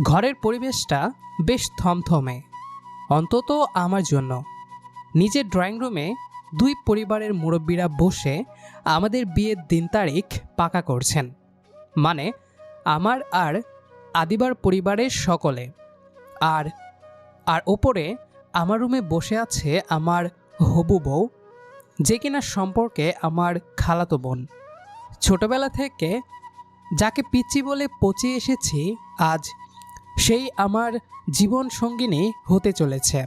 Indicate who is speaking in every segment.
Speaker 1: ঘরের পরিবেশটা বেশ থমথমে, অন্তত আমার জন্য। নিজের ড্রয়িং রুমে দুই পরিবারের মুরব্বীরা বসে আমাদের বিয়ের দিন তারিখ পাকা করছেন। মানে আমার আর আদিবার পরিবারের সকলে। আর আর ওপরে আমার রুমে বসে আছে আমার হবু বউ, যে কিনা সম্পর্কে আমার খালাতো বোন। ছোটবেলা থেকে যাকে পিচ্ছি বলে পচিয়ে এসেছি, আজ সেই আমার জীবন সঙ্গিনী হতে চলেছে।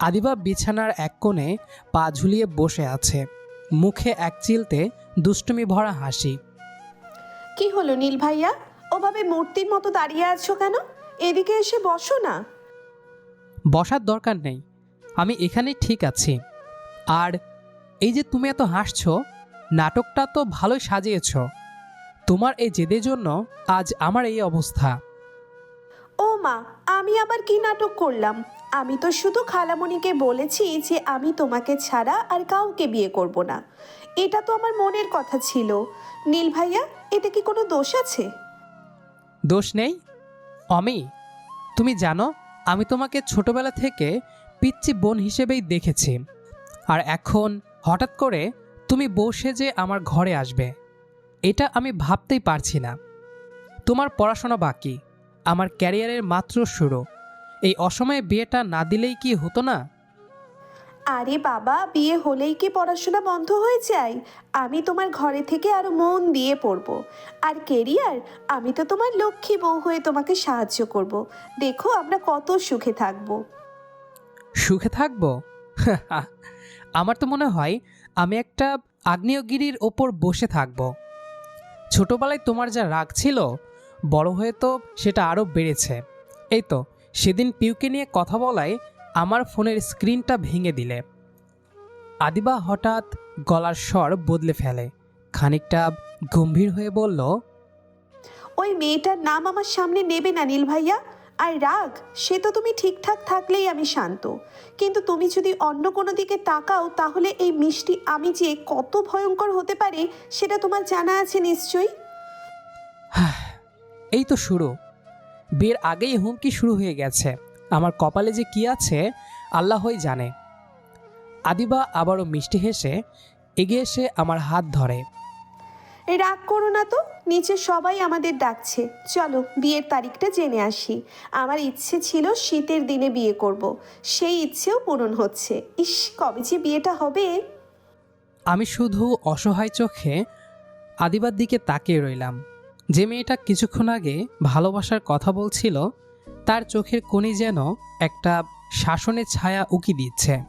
Speaker 1: আদিবা বিছানার এক কোণে পা ঝুলিয়ে বসে আছে। মুখে এক চিলতে দুষ্টুমি ভরা হাসি।
Speaker 2: কি হলো নীল ভাইয়া? ওভাবে মূর্তির মতো দাঁড়িয়ে আছো কেন? এদিকে এসে বসো না।
Speaker 1: বসার দরকার নেই। আমি এখানে ঠিক আছি। আর এই যে তুমি এত হাসছো নাটকটা তো ভালোই সাজিয়েছ। তোমার এই জেদের জন্য আজ আমার এই অবস্থা।
Speaker 2: মা, আমি আবার কি নাটক করলাম? আমি তো শুধু খালামণিকে বলেছি যে আমি তোমাকে ছাড়া আর কাউকে বিয়ে করব না। এটা তো আমার মনের কথা ছিল। নীল ভাইয়া, এতে কি কোনো দোষ আছে?
Speaker 1: দোষ নেই। অমি, তুমি জানো, আমি তোমাকে ছোটবেলা থেকে পিচ্ছি বোন হিসেবেই দেখেছি। আর এখন হঠাৎ করে তুমি বসে যে আমার ঘরে আসবে, এটা আমি ভাবতেই পারছি না। তোমার পড়াশোনা বাকি আমার ক্যারিয়ারের মাত্র শুরু। এই অসময়ে বিয়েটা না দিলেই কি হতো না?
Speaker 2: আরে বাবা বিয়ে হলেই কি পড়াশোনা বন্ধ হয়ে যায়? আমি তোমার ঘরে থেকে আরও মন দিয়ে পড়ব। আর কেরিয়ার? আমি তো তোমার লক্ষ্মী বউ হয়ে তোমাকে সাহায্য করব। দেখো আমরা কত সুখে থাকব।
Speaker 1: সুখে থাকব? আমার তো মনে হয় আমি একটা আগ্নেয়গিরির ওপর বসে থাকব। ছোটবেলায় তোমার যা রাগ ছিল বড় হয়ে তো সেটা আরও বেড়েছে। এই তো, সেদিন পিউকে নিয়ে কথা বলায় আমার ফোনের স্ক্রিনটা ভেঙে দিলে। আদিবা হঠাৎ গলার স্বর বদলে ফেলে। খানিকটা গম্ভীর হয়ে বলল,
Speaker 2: ওই মেয়েটার নাম আমার সামনে নেবে না নীল ভাইয়া। আর রাগ, সে তো তুমি ঠিকঠাক থাকলেই আমি শান্ত। কিন্তু তুমি যদি অন্য কোনো দিকে তাকাও, তাহলে এই মিষ্টি আমি যে কত ভয়ঙ্কর হতে পারে, সেটা তোমার জানা আছে নিশ্চয়ই?
Speaker 1: এই তো শুরু। বিয়ের আগেই হুমকি শুরু হয়ে গেছে। আমার কপালে যে কি আছে আল্লাহই জানে। আদিবা আবারও মিষ্টি হেসে এগিয়ে এসে আমার হাত ধরে।
Speaker 2: এই রাগ করো না তো নিচে সবাই আমাদের ডাকছে। চলো বিয়ের তারিখটা জেনে আসি। আমার ইচ্ছে ছিল শীতের দিনে বিয়ে করব। সেই ইচ্ছেও পূরণ হচ্ছে। ইস কবে যে বিয়েটা হবে?
Speaker 1: আমি শুধু অসহায় চোখে আদিবার দিকে তাকিয়ে রইলাম। যে মেয়েটা কিছুক্ষণ আগে ভালোবাসার কথা বলছিল, তার চোখের কোণে যেন একটা শাসনের ছায়া উকি দিচ্ছে।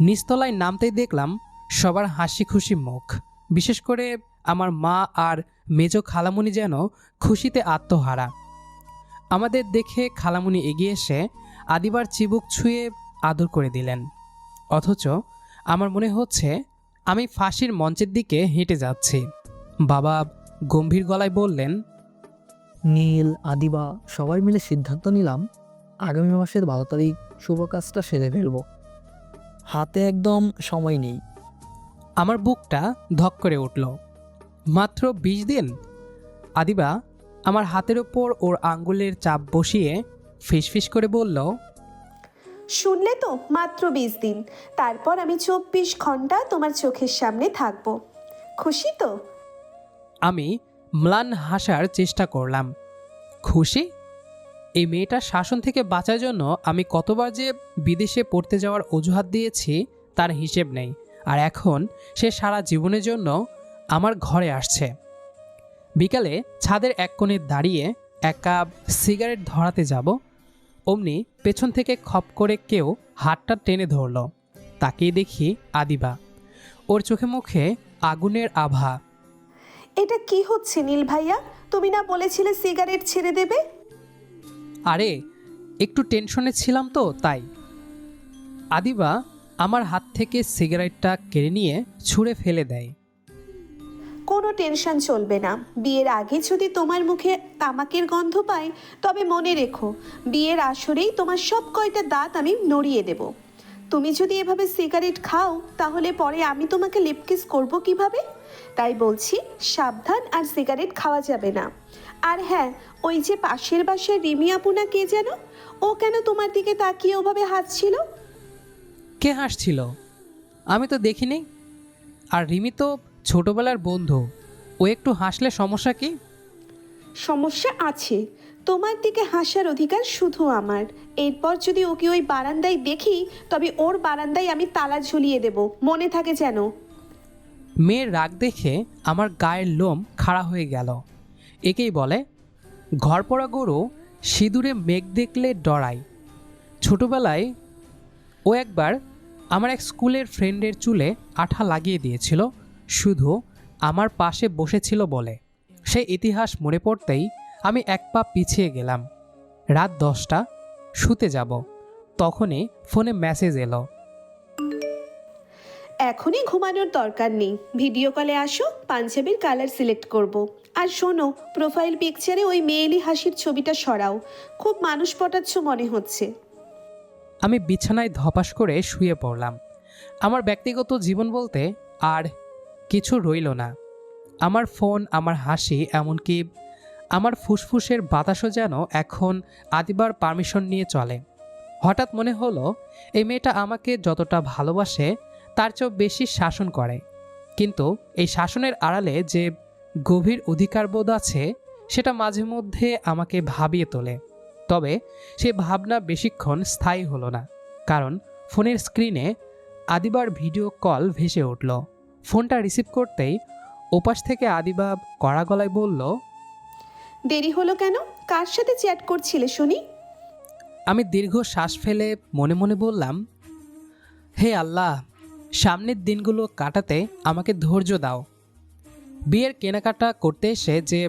Speaker 1: নিচতলায় নামতেই দেখলাম সবার হাসি খুশি মুখ। বিশেষ করে আমার মা আর মেজ খালামুনি যেন খুশিতে আত্মহারা। আমাদের দেখে খালামুনি এগিয়ে এসে আদিবার চিবুক ছুঁয়ে আদর করে দিলেন। অথচ আমার মনে হচ্ছে আমি ফাঁসির মঞ্চের দিকে হেঁটে যাচ্ছি। বাবা গম্ভীর গলায় বললেন
Speaker 3: নীল আদিবা সবাই মিলে সিদ্ধান্ত নিলাম আগামী মাসের বারো তারিখ শুভ কাজটা সেরে ফেলব। হাতে একদম সময় নেই।
Speaker 1: আমার বুকটা ধক করে উঠল। মাত্র বিশ দিন? আদিবা আমার হাতের ওপর ওর আঙ্গুলের চাপ বসিয়ে ফিসফিস করে বলল
Speaker 2: শুনলে তো মাত্র বিশ দিন। তারপর আমি চব্বিশ ঘণ্টা তোমার চোখের সামনে থাকব। খুশি তো?
Speaker 1: আমি ম্লান হাসার চেষ্টা করলাম। খুশি? এই মেয়েটার শাসন থেকে বাঁচার জন্য আমি কতবার যে বিদেশে পড়তে যাওয়ার অজুহাত দিয়েছি, তার হিসেব নেই। আর এখন সে সারা জীবনের জন্য আমার ঘরে আসছে। বিকালে ছাদের এক কোণে দাঁড়িয়ে এক কাপ সিগারেট ধরাতে যাব। অমনি পেছন থেকে খপ করে কেউ হাতটা টেনে ধরল। তাকিয়ে দেখি আদিবা। ওর চোখে মুখে আগুনের আভা।
Speaker 2: এটা কি হচ্ছে নীল ভাইয়া? তুমি না বলেছিলে সিগারেট ছেড়ে দেবে?
Speaker 1: আরে একটু টেনশনে ছিলাম তো তাই। আদিবা আমার হাত থেকে সিগারেটটা কেড়ে নিয়ে ছুঁড়ে ফেলে দেয়।
Speaker 2: কোনো টেনশন চলবে না। বিয়ের আগে যদি তোমার মুখে তামাকের গন্ধ পাই তবে মনে রেখো বিয়ের আসরেই তোমার সব কয়টা দাঁত আমি নড়িয়ে দেব। তুমি যদি এভাবে সিগারেট খাও তাহলে পরে আমি তোমাকে লিপকিস করব কীভাবে? তাই বলছি সাবধান আর সিগারেট খাওয়া যাবে না। আর হ্যাঁ ওই যে পাশের বাসার রিমি আপুনা কে যেন? ও কেন তোমার দিকে তাকিয়ে ওভাবে হাসছিল?
Speaker 1: কে হাসছিল? আমি তো দেখিনি। আর রিমি তো ছোটবেলার বন্ধু। ও একটু হাসলে সমস্যা কি?
Speaker 2: সমস্যা আছে। তোমার দিকে হাসার অধিকার শুধু আমার। এরপর যদি ওকে ওই বারান্দায় দেখি, তবে ওর বারান্দায় আমি তালা ঝুলিয়ে দেব। মনে থাকে যেন।
Speaker 1: মেয়ের রাগ দেখে আমার গায়ের লোম খাড়া হয়ে গেল। একেই বলে, ঘরপড়া গরু সিঁদুরে মেঘ দেখলে ডরায়। ছোটবেলায় ও একবার আমার এক স্কুলের ফ্রেন্ডের চুলে আঠা লাগিয়ে দিয়েছিল, শুধু আমার পাশে বসেছিল বলে। সে ইতিহাস মনে পড়তেই আমি এক পা পিছিয়ে গেলাম। রাত দশটা শুতে যাব। তখনই ফোনে মেসেজ এলো।
Speaker 2: এখনই ঘুমানোর দরকার নেই। ভিডিও কলে আসো পাঞ্জাবির কালার সিলেক্ট করব। আর শোনো প্রোফাইল পিকচারে ওই মেয়েলি হাসির ছবিটা সরাও। খুব মানুষ পটাচ্ছ মনে হচ্ছে।
Speaker 1: আমি বিছানায় ধপাস করে শুয়ে পড়লাম। আমার ব্যক্তিগত জীবন বলতে আর কিছু রইল না। আমার ফোন আমার হাসি এমনকি আমার ফুসফুসের বাতাসও যেন এখন আদিবার পারমিশন নিয়ে চলে। হঠাৎ মনে হলো, এই মেয়েটা আমাকে যতটা ভালোবাসে, তার চেয়েও বেশি শাসন করে। কিন্তু এই শাসনের আড়ালে যে গভীর অধিকারবোধ আছে, সেটা মাঝে মধ্যে আমাকে ভাবিয়ে তোলে। তবে সে ভাবনা বেশিক্ষণ স্থায়ী হলো না, কারণ ফোনের স্ক্রিনে আদিবার ভিডিও কল ভেসে উঠল। ফোনটা রিসিভ করতেই ওপাশ থেকে আদিবা কড়া গলায় বলল
Speaker 2: দেরি হলো কেন? কার সাথে চ্যাট করছিলে, শুনি?
Speaker 1: আমি দীর্ঘ শ্বাস ফেলে মনে মনে বললাম, হে আল্লাহ, সামনের দিনগুলো কাটাতে আমাকে ধৈর্য দাও। বিয়ের কেনাকাটা করতে এসে যে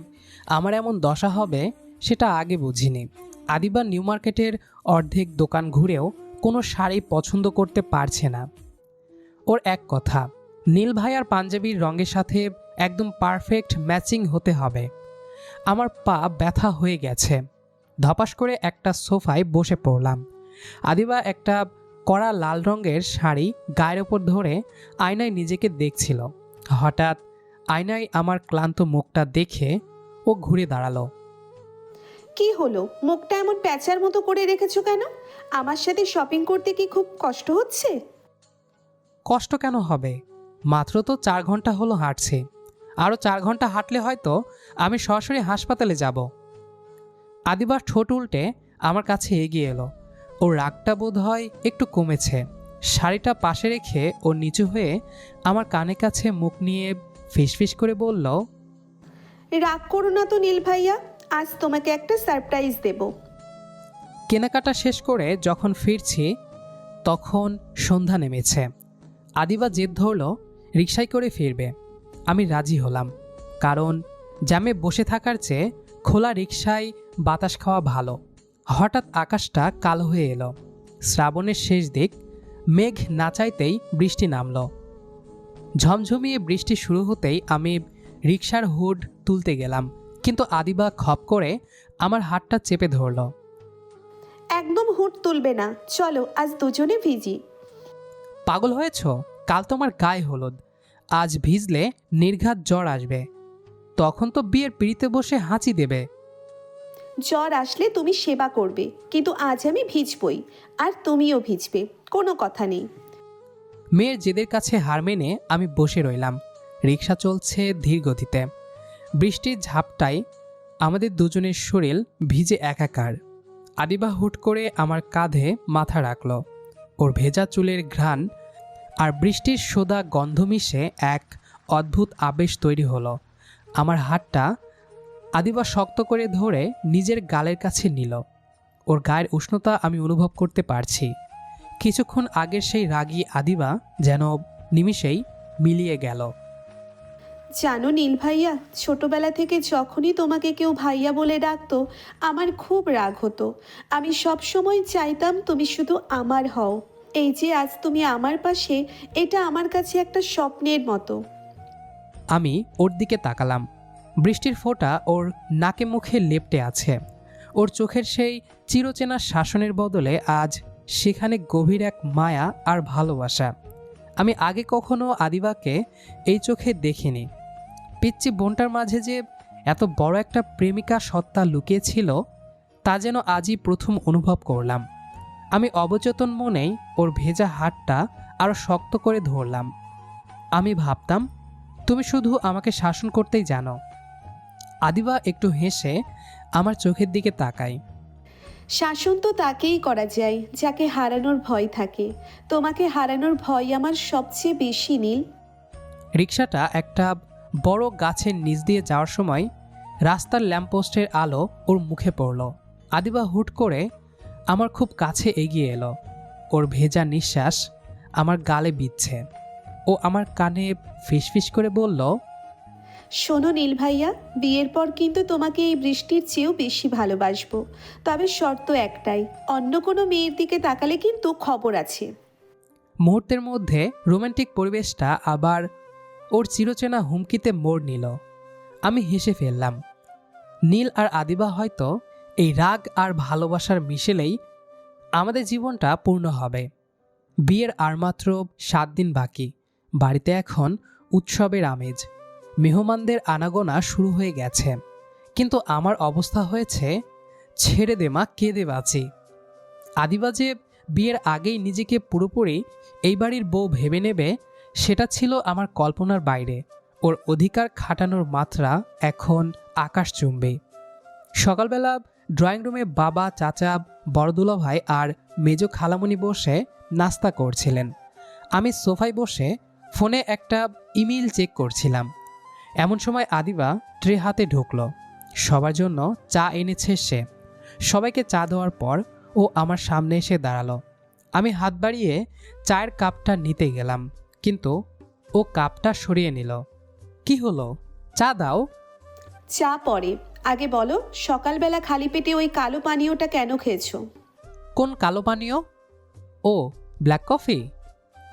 Speaker 1: আমার এমন দশা হবে, সেটা আগে বুঝিনি। আদিবা নিউ মার্কেটের অর্ধেক দোকান ঘুরেও কোনো শাড়ি পছন্দ করতে পারছে না। ওর এক কথা, নীল ভাই আর পাঞ্জাবির রঙের সাথে একদম পারফেক্ট ম্যাচিং হতে হবে। আমার পা ব্যথা হয়ে গেছে। ধপাস করে একটা সোফায় বসে পড়লাম। আদিবা একটা কড়া লাল রঙের শাড়ি গায়ের ওপর ধরে আয়নায় নিজেকে দেখছিল। হঠাৎ আয়নায় আমার ক্লান্ত মুখটা দেখে ও ঘুরে দাঁড়াল।
Speaker 2: কি হলো? মুখটা এমন প্যাঁচার মতো করে রেখেছো কেন? আমার সাথে শপিং করতে কি খুব কষ্ট হচ্ছে?
Speaker 1: কষ্ট কেন হবে? মাত্র তো চার ঘণ্টা হলো হাঁটছে। আরও চার ঘণ্টা হাঁটলে হয়তো আমি সরাসরি হাসপাতালে যাব। আদিবার ঠোঁট উল্টে আমার কাছে এগিয়ে এলো। ওর রাগটা বোধ হয় একটু কমেছে। শাড়িটা পাশে রেখে ও নিচু হয়ে আমার কানে কাছে মুখ নিয়ে ফিসফিস করে বলল
Speaker 2: রাগ করো না তো নীল ভাইয়া আজ তোমাকে একটা সারপ্রাইজ দেব।
Speaker 1: কেনাকাটা শেষ করে যখন ফিরছি তখন সন্ধ্যা নেমেছে। আদিবা জেদ ধরল রিক্সায় করে ফিরবে। আমি রাজি হলাম কারণ জ্যামে বসে থাকার চেয়ে খোলা রিক্সায় বাতাস খাওয়া ভালো। হঠাৎ আকাশটা কালো হয়ে এলো। শ্রাবণের শেষ দিক মেঘ না চাইতেই বৃষ্টি নামল। ঝমঝমিয়ে বৃষ্টি শুরু হতেই আমি রিক্সার হুড তুলতে গেলাম কিন্তু আদিবা খপ করে আমার হাতটা চেপে ধরলো।
Speaker 2: একদম হুট তুলবে না চলো আজ দুজনে ভিজি।
Speaker 1: পাগল হয়েছ? কাল তোমার গায়ে হলুদ। আজ ভিজলে নির্ঘাত জ্বর আসবে। তখন তো বিয়ের পিড়িতে বসে হাঁচি দেবে।
Speaker 2: জ্বর আসলে তুমি সেবা করবে কিন্তু আজ আমি ভিজবই আর তুমিও ভিজবে কোনো কথা নেই।
Speaker 1: মেয়ের জেদের কাছে হার মেনে আমি বসে রইলাম। রিক্সা চলছে ধীর গতিতে। বৃষ্টির ঝাপটায় আমাদের দুজনের শরীর ভিজে একাকার। আদিবা হুট করে আমার কাঁধে মাথা রাখল। ওর ভেজা চুলের ঘ্রাণ আর বৃষ্টির সোদা গন্ধ মিশে এক অদ্ভুত আবেশ তৈরি হলো। আমার হাতটা আদিবা শক্ত করে ধরে নিজের গালের কাছে নিল। ওর গায়ের উষ্ণতা আমি অনুভব করতে পারছি। কিছুক্ষণ আগের সেই রাগী আদিবা যেন নিমিষেই মিলিয়ে গেল।
Speaker 2: জানো নীল ভাইয়া, ছোটবেলা থেকে যখনই তোমাকে কেউ ভাইয়া বলে ডাকতো, আমার খুব রাগ হতো। আমি সব সময় চাইতাম তুমি শুধু আমার হও। এই যে আজ তুমি আমার পাশে, এটা আমার কাছে একটা স্বপ্নের মতো।
Speaker 1: আমি ওর দিকে তাকালাম। বৃষ্টির ফোঁটা ওর নাকে মুখে লেপটে আছে। ওর চোখের সেই চিরচেনা শাসনের বদলে আজ সেখানে গভীর এক মায়া আর ভালোবাসা। আমি আগে কখনো আদিবাকে এই চোখে দেখিনি। পিচ্ছি বোনটার মাঝে যে এত বড় একটা প্রেমিকা সত্তা লুকিয়েছিল, তা যেন আজই প্রথম অনুভব করলাম। আমি অবচেতন মনেই ওর ভেজা হাতটা আরও শক্ত করে ধরলাম। আমি ভাবতাম তুমি শুধু আমাকে শাসন করতেই জানো। আদিবা একটু হেসে আমার চোখের দিকে তাকায়।
Speaker 2: শাসন তো তাকেই করা যায় যাকে হারানোর ভয় থাকে। তোমাকে হারানোর ভয় আমার সবচেয়ে বেশি নীল।
Speaker 1: রিক্সাটা একটা বড় গাছের নিচ দিয়ে যাওয়ার সময় রাস্তার ল্যাম্পপোস্টের আলো ওর মুখে পড়ল। আদিবা হুট করে আমার খুব কাছে এগিয়ে এলো। ওর ভেজা নিঃশ্বাস আমার গালে বিচ্ছে ও আমার কানে ফিসফিস করে বলল
Speaker 2: শোনো নীল ভাইয়া বিয়ের পর কিন্তু তোমাকে এই বৃষ্টির চেয়েও বেশি ভালোবাসবো। তবে শর্ত একটাই অন্য কোনো মেয়ের দিকে তাকালে কিন্তু খবর আছে।
Speaker 1: মুহূর্তের মধ্যে রোমান্টিক পরিবেশটা আবার ওর চিরচেনা হুমকিতে মোড় নিল। আমি হেসে ফেললাম নীল আর আদিবা হয়তো এই রাগ আর ভালোবাসার মিশেলেই আমাদের জীবনটা পূর্ণ হবে। বিয়ের আর মাত্র সাত দিন বাকি। বাড়িতে এখন উৎসবের আমেজ। মেহমানদের আনাগোনা শুরু হয়ে গেছে। কিন্তু আমার অবস্থা হয়েছে, ছেড়ে দে মা, কেঁদে বাঁচি। আদিবা যে বিয়ের আগেই নিজেকে পুরোপুরি এই বাড়ির বউ ভেবে নেবে, সেটা ছিল আমার কল্পনার বাইরে। ওর অধিকার খাটানোর মাত্রা এখন আকাশচুম্বী। সকালবেলা ড্রয়িং রুমে বাবা, চাচা, বড়দুলা ভাই আর মেজ খালামণি বসে নাস্তা করছিলেন। আমি সোফায় বসে ফোনে একটা ইমেল চেক করছিলাম। এমন সময় আদিবা ট্রে হাতে ঢুকলো। সবার জন্য চা এনেছে সে। সবাইকে চা দেওয়ার পর ও আমার সামনে এসে দাঁড়াল। আমি হাত বাড়িয়ে চায়ের কাপটা নিতে গেলাম কিন্তু ও কাপটা সরিয়ে নিল। কি হলো? চা দাও।
Speaker 2: চা পরে। আগে বলো সকালবেলা খালি পেটে ওই কালো পানীয়টা কেন খেয়েছো?
Speaker 1: কোন কালো পানীয়? ও ব্ল্যাক কফি?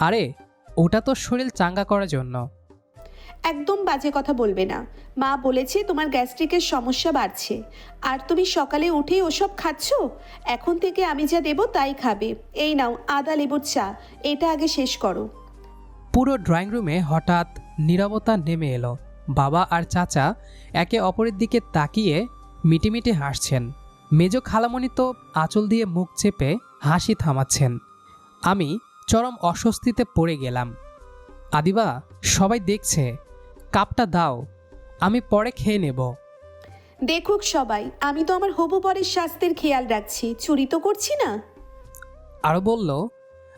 Speaker 1: আরে ওটা তো শরীর চাঙ্গা করার জন্য।
Speaker 2: একদম বাজে কথা বলবে না। মা বলেছে তোমার গ্যাস্ট্রিকের সমস্যা বাড়ছে। আর তুমি সকালে উঠেই ওসব খাচ্ছ? এখন থেকে আমি যা দেবো তাই খাবে। এই নাও আদা লেবুর চা। এটা আগে শেষ করো।
Speaker 1: পুরো ড্রয়িং রুমে হঠাৎ নীরবতা নেমে এলো। বাবা আর চাচা একে অপরের দিকে তাকিয়ে মিটিমিটি হাসছেন। মেজ খালামণি তো আঁচল দিয়ে মুখ চেপে হাসি থামাচ্ছেন। আমি চরম অস্বস্তিতে পড়ে গেলাম। আদিবা সবাই দেখছে। কাপটা দাও আমি পরে খেয়ে নেব।
Speaker 2: দেখুক সবাই আমি তো আমার হবু পরের স্বাস্থ্যের খেয়াল রাখছি চুরি তো করছি না।
Speaker 1: আরও বলল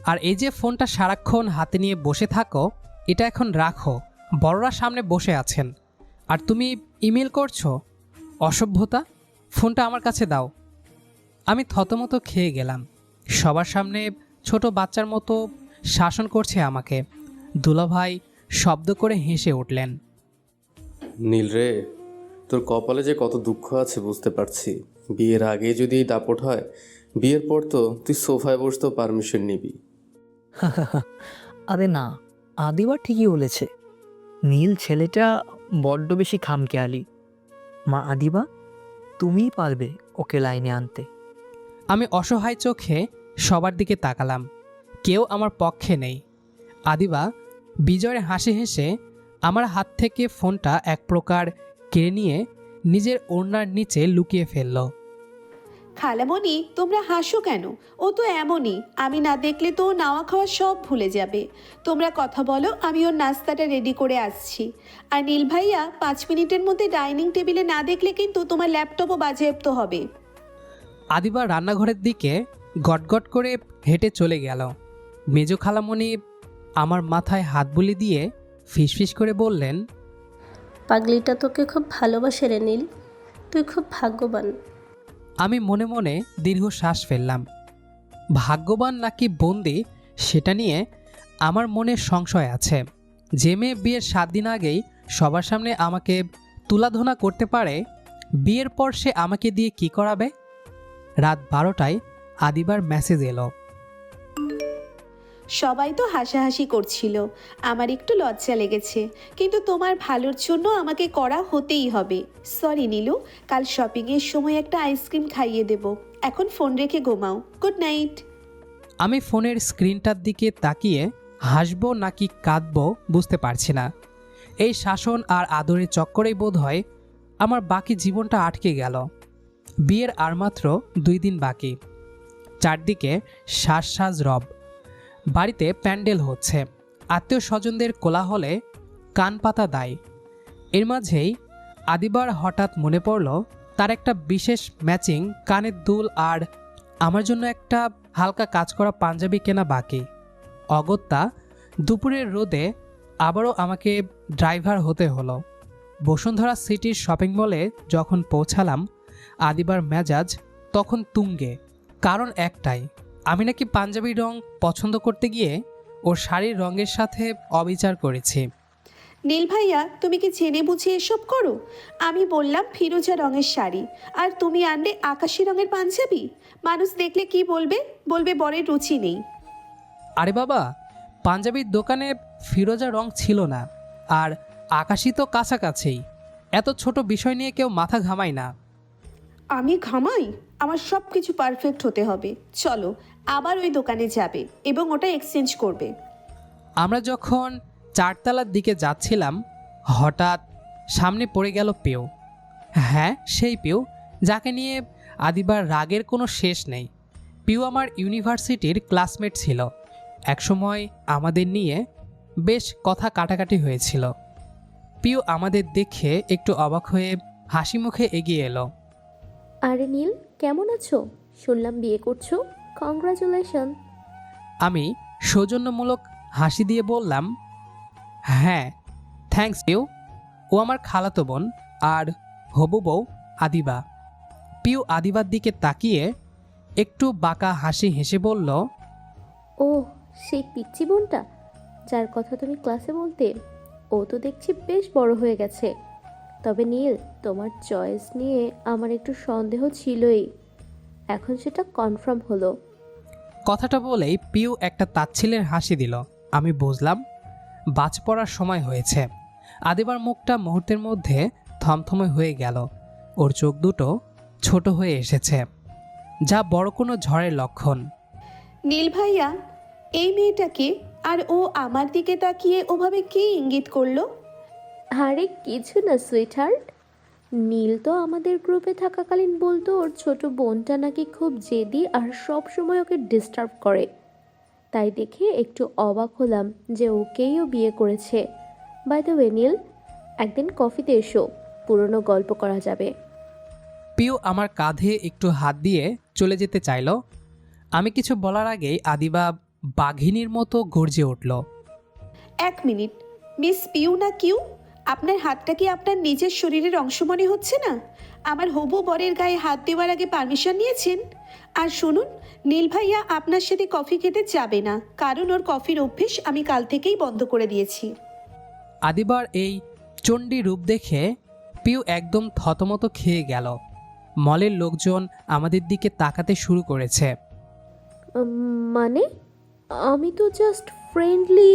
Speaker 1: আর এই যে ফোনটা সারাক্ষণ হাতে নিয়ে বসে থাকো এটা এখন রাখো বড়রা সামনে বসে আছেন। আর তুমি ইমেল করছ অসভ্যতা ফোনটা আমার কাছে দাও। আমি থতমত খেয়ে গেলাম। সবার সামনে ছোট বাচ্চার মতো শাসন করছে আমাকে। দুলাভাই শব্দ করে হেসে উঠলেন।
Speaker 4: নীল রে তোর কপালে যে কত দুঃখ আছে বুঝতে পারছি। বিয়ের আগে যদি এই দাপট হয় বিয়ের পর তো তুই সোফায় বসতেও পারমিশন নিবি।
Speaker 3: আরে না আদিবা ঠিকই বলেছে। নীল ছেলেটা বড্ড বেশি খামখেয়ালি। মা আদিবা তুমিই পারবে ওকে লাইনে আনতে।
Speaker 1: আমি অসহায় চোখে সবার দিকে তাকালাম। কেউ আমার পক্ষে নেই। আদিবা বিজয়ের হাসি হেসে আমার হাত থেকে ফোনটা এক প্রকার কেড়ে নিয়ে নিজের ওড়নার নিচে লুকিয়ে ফেলল।
Speaker 2: খালামণি তোমরা হাসো কেন? ও তো এমনই। আমি না দেখলে তো নাওয়া খাওয়া সব ভুলে যাবে। তোমরা কথা বলো আমি ওর নাস্তাটা রেডি করে আসছি। আর নীল ভাইয়া পাঁচ মিনিটের মধ্যে ডাইনিং টেবিলে না দেখলে কিন্তু তোমার ল্যাপটপও বাজেয়াপ্ত হবে।
Speaker 1: আদিবা রান্নাঘরের দিকে গটগট করে হেঁটে চলে গেল। মেজো খালামণি আমার মাথায় হাত বুলি দিয়ে ফিসফিস করে বললেন
Speaker 5: পাগলিটা তোকে খুব ভালোবাসে রে নীল। তুই খুব ভাগ্যবান।
Speaker 1: আমি মনে মনে দীর্ঘ শ্বাস ফেললাম। ভাগ্যবান নাকি বন্দি সেটা নিয়ে আমার মনে সংশয় আছে। যে মেয়ে বিয়ের সাত দিন আগেই সবার সামনে আমাকে তুলাধনা করতে পারে বিয়ের পর সে আমাকে দিয়ে কি করাবে? রাত বারোটায় আদিবার মেসেজ এলো।
Speaker 2: সবাই তো হাসাহাসি করছিল। আমার একটু লজ্জা লেগেছে কিন্তু তোমার ভালোর জন্য আমাকে করা হতেই হবে। সরি নীলু কাল শপিংয়ের সময় একটা আইসক্রিম খাইয়ে দেব। এখন ফোন রেখে ঘুমাও। গুড নাইট
Speaker 1: আমি ফোনের স্ক্রিনটার দিকে তাকিয়ে হাসব নাকি কাঁদবো বুঝতে পারছি না। এই শাসন আর আদরের চক্করেই বোধ হয় আমার বাকি জীবনটা আটকে গেল। বিয়ের আর মাত্র দুই দিন বাকি। চারদিকে শ্বাস শ্বাস রব। বাড়িতে প্যান্ডেল হচ্ছে। আত্মীয় স্বজনদের কোলাহলে কান পাতা দায়। এর মাঝেই আদিবার হঠাৎ মনে পড়ল, তার একটা বিশেষ ম্যাচিং কানের দুল আর আমার জন্য একটা হালকা কাজ করা পাঞ্জাবি কেনা বাকি। অগত্যা দুপুরের রোদে আবারও আমাকে ড্রাইভার হতে হলো। বসুন্ধরা সিটির শপিং মলে যখন পৌঁছালাম, আদিবার মেজাজ তখন তুঙ্গে। কারণ একটাই আমি নাকি পাঞ্জাবি রং পছন্দ করতে গিয়ে ওর শাড়ির রঙের সাথে অবিচার করেছি।
Speaker 2: নীল ভাইয়া তুমি কি জেনে বুঝে এসব করো? আমি বললাম ফিরোজা রঙের শাড়ি আর তুমি আনলে আকাশি রঙের পাঞ্জাবি? মানুষ দেখলে কি বলবে? বলবে বরের রুচি নেই।
Speaker 1: আরে বাবা পাঞ্জাবির দোকানে ফিরোজা রং ছিল না আর আকাশই তো কাছাকাছি। এত ছোট বিষয় নিয়ে কেউ মাথা ঘামায় না।
Speaker 2: আমি ঘামাই? আমার সব কিছু পারফেক্ট হতে হবে। চলো, আবার ওই দোকানে যাবে এবং ওটা এক্সচেঞ্জ করবে।
Speaker 1: আমরা যখন চারতলার দিকে যাচ্ছিলাম, হঠাৎ সামনে পড়ে গেল পেউ। হ্যাঁ সেই পেউ, যাকে নিয়ে আদিবার রাগের কোনো শেষ নেই। পিউ আমার ইউনিভার্সিটির ক্লাসমেট ছিল। একসময় আমাদের নিয়ে বেশ কথা কাটাকাটি হয়েছিল। পিউ আমাদের দেখে একটু অবাক হয়ে হাসি মুখে এগিয়ে এলো।
Speaker 6: আরে নীল কেমন আছো? শুনলাম বিয়ে করছ। কংগ্রাচুলেশন
Speaker 1: আমি সৌজন্যমূলক হাসি দিয়ে বললাম হ্যাঁ থ্যাংকস পিউ ও আমার খালাতো বোন আর হবু বউ আদিবা। পিউ আদিবার দিকে তাকিয়ে একটু বাঁকা হাসি হেসে বলল
Speaker 6: ও সেই পিচ্চি বোনটা? যার কথা তুমি ক্লাসে বলতে ও তো দেখছি বেশ বড় হয়ে গেছে। তবে নীল তোমার চয়েস নিয়ে আমার একটু সন্দেহ ছিলই। এখন সেটা কনফার্ম হলো।
Speaker 1: কথাটা বলেই পিউ একটা তাচ্ছিলের হাসি দিল। আমি বুঝলাম বাজ পড়ার সময় হয়েছে। আদিবার মুখটা মুহূর্তের মধ্যে থমথমে হয়ে গেল। ওর চোখ দুটো ছোট হয়ে এসেছে। যা বড় কোনো ঝড়ের লক্ষণ।
Speaker 2: নীল ভাইয়া এই মেয়েটাকে আর ও আমার দিকে তাকিয়ে ওভাবে কি ইঙ্গিত করল?
Speaker 6: আরে কিছু না সুইট হার্ট নীল তো আমাদের গ্রুপে থাকাকালীন বলতো ওর ছোট বোনটা নাকি খুব জেদি আর সব সময় ওকে ডিস্টার্ব করে। তাই দেখে একটু অবাক হলাম যে ওকেইও বিয়ে করেছে। বাই দ্য ওয়ে নীল একদিন কফিতে এসো পুরনো গল্প করা যাবে।
Speaker 1: পিউ আমার কাঁধে একটু হাত দিয়ে চলে যেতে চাইল। আমি কিছু বলার আগেই আদিবা বাঘিনীর মতো গর্জে উঠল।
Speaker 2: এক মিনিট মিস পিউ না কিউ? আপনার হাতটা কি আপনার নিজের শরীরের অংশ মনে হচ্ছে না? আমার হবু বরের গায়ে হাত দেওয়ার আগে পারমিশন নিয়েছেন? আর শুনুন নীল ভাইয়া আপনার সাথে কফি খেতে যাবে না কারণ ওর কফির অভ্যেস আমি কাল থেকেই বন্ধ করে দিয়েছি।
Speaker 1: আদিবার এই চণ্ডী রূপ দেখে পিউ একদম থতমত খেয়ে গেল। মলের লোকজন আমাদের দিকে তাকাতে শুরু করেছে।
Speaker 6: মানে? আমি তো জাস্ট ফ্রেন্ডলি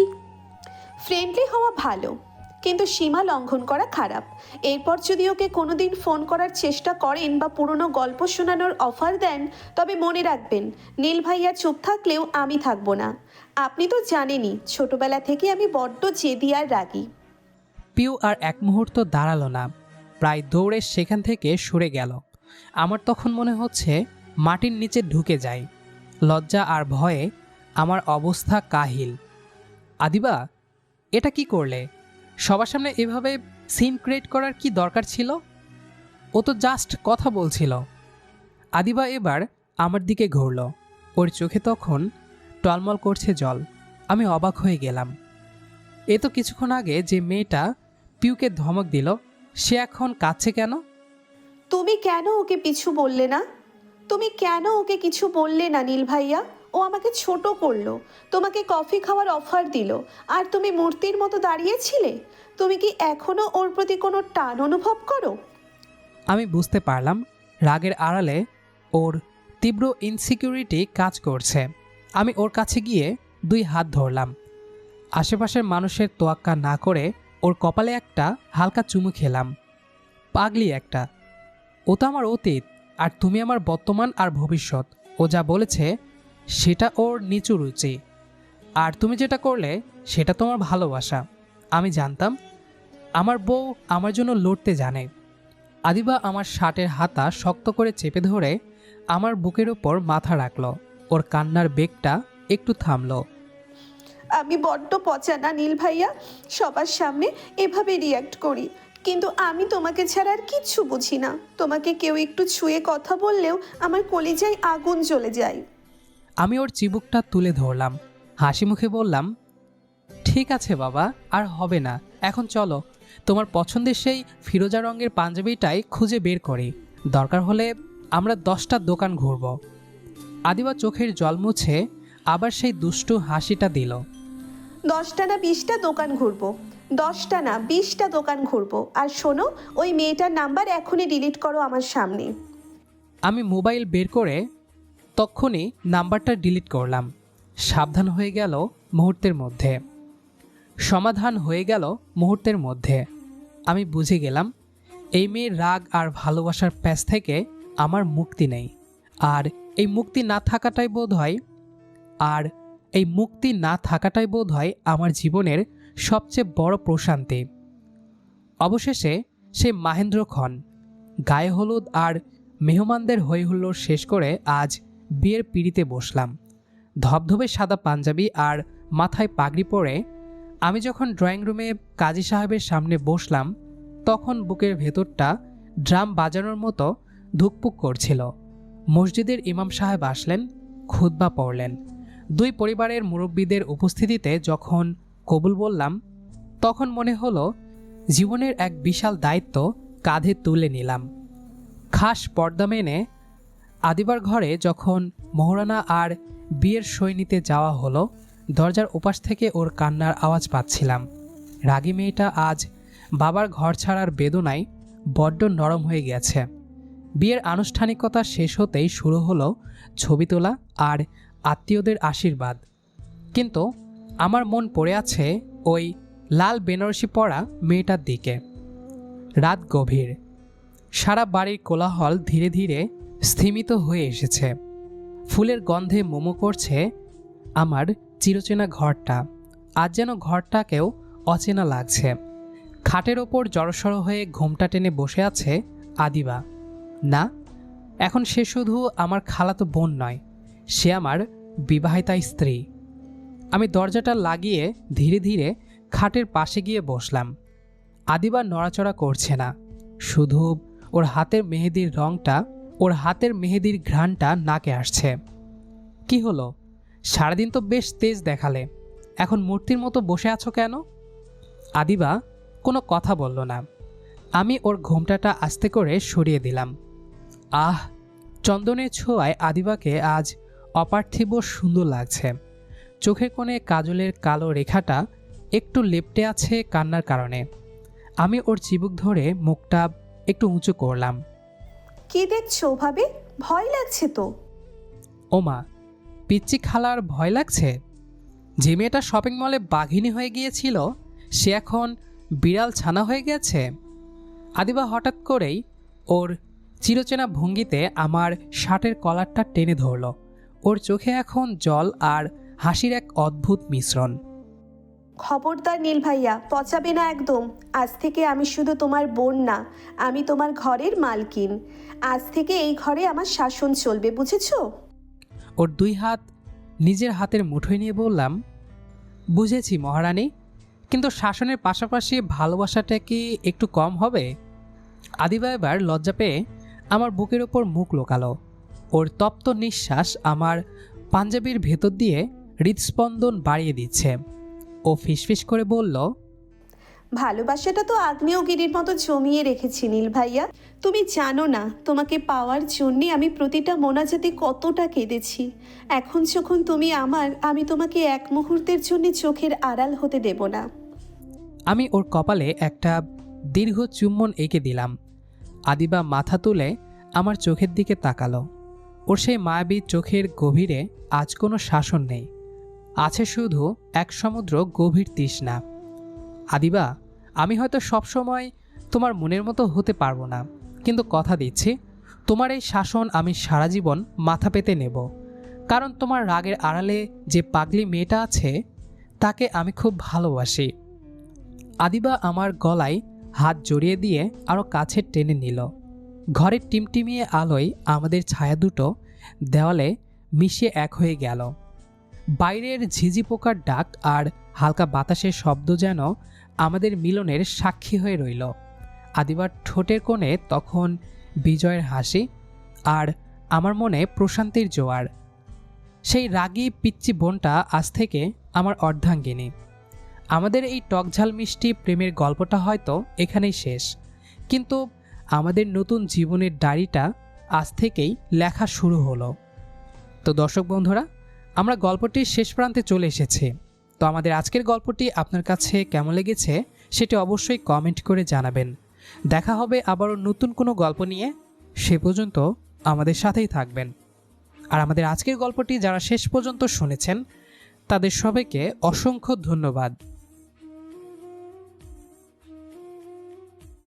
Speaker 2: ফ্রেন্ডলি হওয়া ভালো। কিন্তু সীমা লঙ্ঘন করা খারাপ। এরপর যদি ওকে কোনোদিন ফোন করার চেষ্টা করেন বা পুরনো গল্প শোনানোর অফার দেন, তবে মনে রাখবেন, নীল ভাইয়া চুপ থাকলেও আমি থাকব না। আপনি তো জানেনই, ছোটবেলা থেকে আমি বড্ড জেদি আর রাগী।
Speaker 1: পিউ আর এক মুহূর্ত দাঁড়াল না। প্রায় দৌড়ে সেখান থেকে সরে গেল। আমার তখন মনে হচ্ছে, মাটির নিচে ঢুকে যায় লজ্জা আর ভয়ে আমার অবস্থা কাহিল। আদিবা, এটা কি করলে? সবার সামনে এভাবে সিন ক্রিয়েট করার কি দরকার ছিল? ও তো জাস্ট কথা বলছিল। আদিবা এবার আমার দিকে ঘুরল। ওর চোখে তখন টলমল করছে জল। আমি অবাক হয়ে গেলাম। এ তো কিছুক্ষণ আগে যে মেয়েটা পিউকে ধমক দিল, সে এখন কাঁদছে কেন?
Speaker 2: তুমি কেন ওকে পিছু বললে না? তুমি কেন ওকে কিছু বললে না, নীল ভাইয়া? ও আমাকে ছোট করল। তোমাকে কফি খাওয়ার অফার দিল। আর তুমি মূর্তির মতো দাঁড়িয়েছিলে? তুমি কি এখনও ওর প্রতি কোনো টান অনুভব করো?
Speaker 1: আমি বুঝতে পারলাম, রাগের আড়ালে ওর তীব্র ইনসিকিউরিটি কাজ করছে। আমি ওর কাছে গিয়ে দুই হাত ধরলাম। আশেপাশের মানুষের তোয়াক্কা না করে ওর কপালে একটা হালকা চুমু খেলাম। পাগলি একটা। ও তো আমার অতীত, আর তুমি আমার বর্তমান আর ভবিষ্যৎ। ও যা বলেছে, সেটা ওর নিচু রুচি। আর তুমি যেটা করলে, সেটা তোমার ভালোবাসা। আমি জানতাম আমার বউ আমার জন্য লড়তে জানে। আদিবা আমার শার্টের হাতা শক্ত করে চেপে ধরে আমার বুকের ওপর মাথা রাখল। ওর কান্নার বেগটা একটু থামলো।
Speaker 2: আমি বড্ড পচা না নীল ভাইয়া? সবার সামনে এভাবে রিয়াক্ট করি। কিন্তু আমি তোমাকে ছাড়া আর কিচ্ছু বুঝি না। তোমাকে কেউ একটু ছুঁয়ে কথা বললেও আমার কলিজায় আগুন জ্বলে যায়।
Speaker 1: আমি ওর চিবুকটা তুলে ধরলাম। হাসি মুখে বললাম ঠিক আছে বাবা আর হবে না। এখন চলো। তোমার পছন্দের সেই ফিরোজা রঙের পাঞ্জাবিটাই খুঁজে বের করি। দরকার হলে আমরা দশটা দোকান ঘুরব। আদিবা চোখের জল মুছে আবার সেই দুষ্টু হাসিটা দিল।
Speaker 2: দশটা না বিশটা দোকান ঘুরবো। দশটা না বিশটা দোকান ঘুরবো। আর শোনো ওই মেয়েটার নাম্বার এখনই ডিলিট করো আমার সামনে।
Speaker 1: আমি মোবাইল বের করে তক্ষুনি নাম্বারটা ডিলিট করলাম। সাবধান হয়ে গেল মুহূর্তের মধ্যে। সমাধান হয়ে গেল মুহূর্তের মধ্যে। আমি বুঝে গেলাম, এই মেয়ের রাগ আর ভালোবাসার প্যাচ থেকে আমার মুক্তি নেই। আর এই মুক্তি না থাকাটাই বোধ হয় আর এই মুক্তি না থাকাটাই বোধ হয় আমার জীবনের সবচেয়ে বড় প্রশান্তি। অবশেষে সে মাহেন্দ্র খন গায়ে হলুদ আর মেহমানদের হইহুল্লোড় শেষ করে আজ বিয়ের পিড়িতে বসলাম। ধবধবে সাদা পাঞ্জাবি আর মাথায় পাগড়ি পরে আমি যখন ড্রয়িং রুমে কাজী সাহেবের সামনে বসলাম, তখন বুকের ভেতরটা ড্রাম বাজানোর মতো ধুকপুক করছিল। মসজিদের ইমাম সাহেব আসলেন, খুতবা পড়লেন। দুই পরিবারের মুরব্বীদের উপস্থিতিতে যখন কবুল বললাম, তখন মনে হলো জীবনের এক বিশাল দায়িত্ব কাঁধে তুলে নিলাম। খাস পর্দা মেনে আদিবার ঘরে যখন মোহরানা আর বিয়ের সই নিতে যাওয়া হলো দরজার ওপাশ থেকে ওর কান্নার আওয়াজ পাচ্ছিলাম। রাগী মেয়েটা আজ বাবার ঘর ছাড়ার বেদনায় বড্ড নরম হয়ে গেছে। বিয়ের আনুষ্ঠানিকতা শেষ হতেই শুরু হলো ছবি তোলা আর আত্মীয়দের আশীর্বাদ। কিন্তু আমার মন পড়ে আছে ওই লাল বেনারসি পরা মেয়েটার দিকে। রাত গভীর। সারা বাড়ির কোলাহল ধীরে ধীরে স্থিমিত হয়ে এসেছে। ফুলের গন্ধে মোমো করছে আমার চিরচেনা ঘরটা, আজ যেন ঘরটাকেও অচেনা লাগছে। খাটের ওপর জড়সড় হয়ে ঘোমটা টেনে বসে আছে আদিবা। না, এখন সে শুধু আমার খালাতো বোন নয়, সে আমার বিবাহিতা স্ত্রী। আমি দরজাটা লাগিয়ে ধীরে ধীরে খাটের পাশে গিয়ে বসলাম। আদিবা নড়াচড়া করছে না। শুধু ওর হাতের মেহেদির রংটা, ওর হাতের মেহেদির ঘ্রাণটা নাকে আসছে। কি হলো? সারাদিন তো বেশ তেজ দেখালে। এখন মূর্তির মতো বসে আছো কেন? আদিবা কোনো কথা বলল না। আমি ওর ঘোমটাটা আস্তে করে সরিয়ে দিলাম। আহ চন্দনের ছোঁয়ায় আদিবাকে আজ অপার্থিব সুন্দর লাগছে। চোখের কোণে কাজলের কালো রেখাটা একটু লেপটে আছে কান্নার কারণে। আমি ওর চিবুক ধরে মুখটা একটু উঁচু করলাম।
Speaker 2: কি দেখছ ভাবে? ভয় লাগছে তো।
Speaker 1: ওমা পিচ্চি খালার ভয় লাগছে? যে মেয়েটা শপিং মলে বাঘিনী হয়ে গিয়েছিল, সে এখন বিড়াল ছানা হয়ে গেছে। আদিবা হঠাৎ করেই ওর চিরচেনা ভঙ্গিতে আমার শার্টের কলারটা টেনে ধরল। ওর চোখে এখন জল আর হাসির এক অদ্ভুত মিশ্রণ।
Speaker 2: খবরদার নীল ভাইয়া, পচাবে না একদম। আজ থেকে আমি শুধু তোমার বোন না, আমি তোমার ঘরের মালকিন। আজ থেকে এই ঘরে আমার শাসন চলবে, বুঝেছ?
Speaker 1: ওর দুই হাত নিজের হাতের মুঠোয় নিয়ে বললাম, বুঝেছি মহারানী, কিন্তু শাসনের পাশাপাশি ভালোবাসাটা কি একটু কম হবে? আদিবা এবার লজ্জা পেয়ে আমার বুকের ওপর মুখ লোকালো। ওর তপ্ত নিঃশ্বাস আমার পাঞ্জাবির ভেতর দিয়ে হৃদস্পন্দন বাড়িয়ে দিচ্ছে। ও ফিসফিস করে বলল
Speaker 2: ভালোবাসাটা তো আগ্নেয়গিরির মতো জমিয়ে রেখেছি নীল ভাইয়া। তুমি জানো না, তোমাকে পাওয়ার জন্যে আমি প্রতিটা মোনাজাতে কতটা কেঁদেছি। এখন যখন তুমি আমার, আমি তোমাকে এক মুহূর্তের জন্য চোখের আড়াল হতে দেব না।
Speaker 1: আমি ওর কপালে একটা দীর্ঘ চুম্বন এঁকে দিলাম। আদিবা মাথা তুলে আমার চোখের দিকে তাকালো। ওর সেই মায়াবী চোখের গভীরে আজ কোনো শাসন নেই। আছে শুধু এক সমুদ্র গভীর তৃষ্ণা। আদিবা আমি হয়তো সবসময় তোমার মনের মতো হতে পারব না। কিন্তু কথা দিচ্ছি, তোমার এই শাসন আমি সারা জীবন মাথা পেতে নেব। কারণ তোমার রাগের আড়ালে যে পাগলি মেয়েটা আছে, তাকে আমি খুব ভালোবাসি। আদিবা আমার গলায় হাত জড়িয়ে দিয়ে আরও কাছে টেনে নিল। ঘরের টিমটিমিয়ে আলোয় আমাদের ছায়া দুটো দেওয়ালে মিশে এক হয়ে গেল। বাইরের ঝিঝি পোকার ডাক আর হালকা বাতাসের শব্দ যেন আমাদের মিলনের সাক্ষী হয়ে রইল। আদিবার ঠোঁটের কোণে তখন বিজয়ের হাসি আর আমার মনে প্রশান্তির জোয়ার। সেই রাগী পিচ্চি বোনটা আজ থেকে আমার অর্ধাঙ্গিনী। আমাদের এই টকঝাল মিষ্টি প্রেমের গল্পটা হয়তো এখানেই শেষ। কিন্তু আমাদের নতুন জীবনের ডায়েরিটা আজ থেকেই লেখা শুরু হলো। তো দর্শক বন্ধুরা, আমরা গল্পটির শেষ প্রান্তে চলে এসেছি। তো আমাদের আজকের গল্পটি আপনার কাছে কেমন লেগেছে সেটি অবশ্যই কমেন্ট করে জানাবেন। দেখা হবে আবারও নতুন কোনো গল্প নিয়ে। সে পর্যন্ত আমাদের সাথেই থাকবেন। আর আমাদের আজকের গল্পটি যারা শেষ পর্যন্ত শুনেছেন, তাদের সবাইকে অসংখ্য ধন্যবাদ।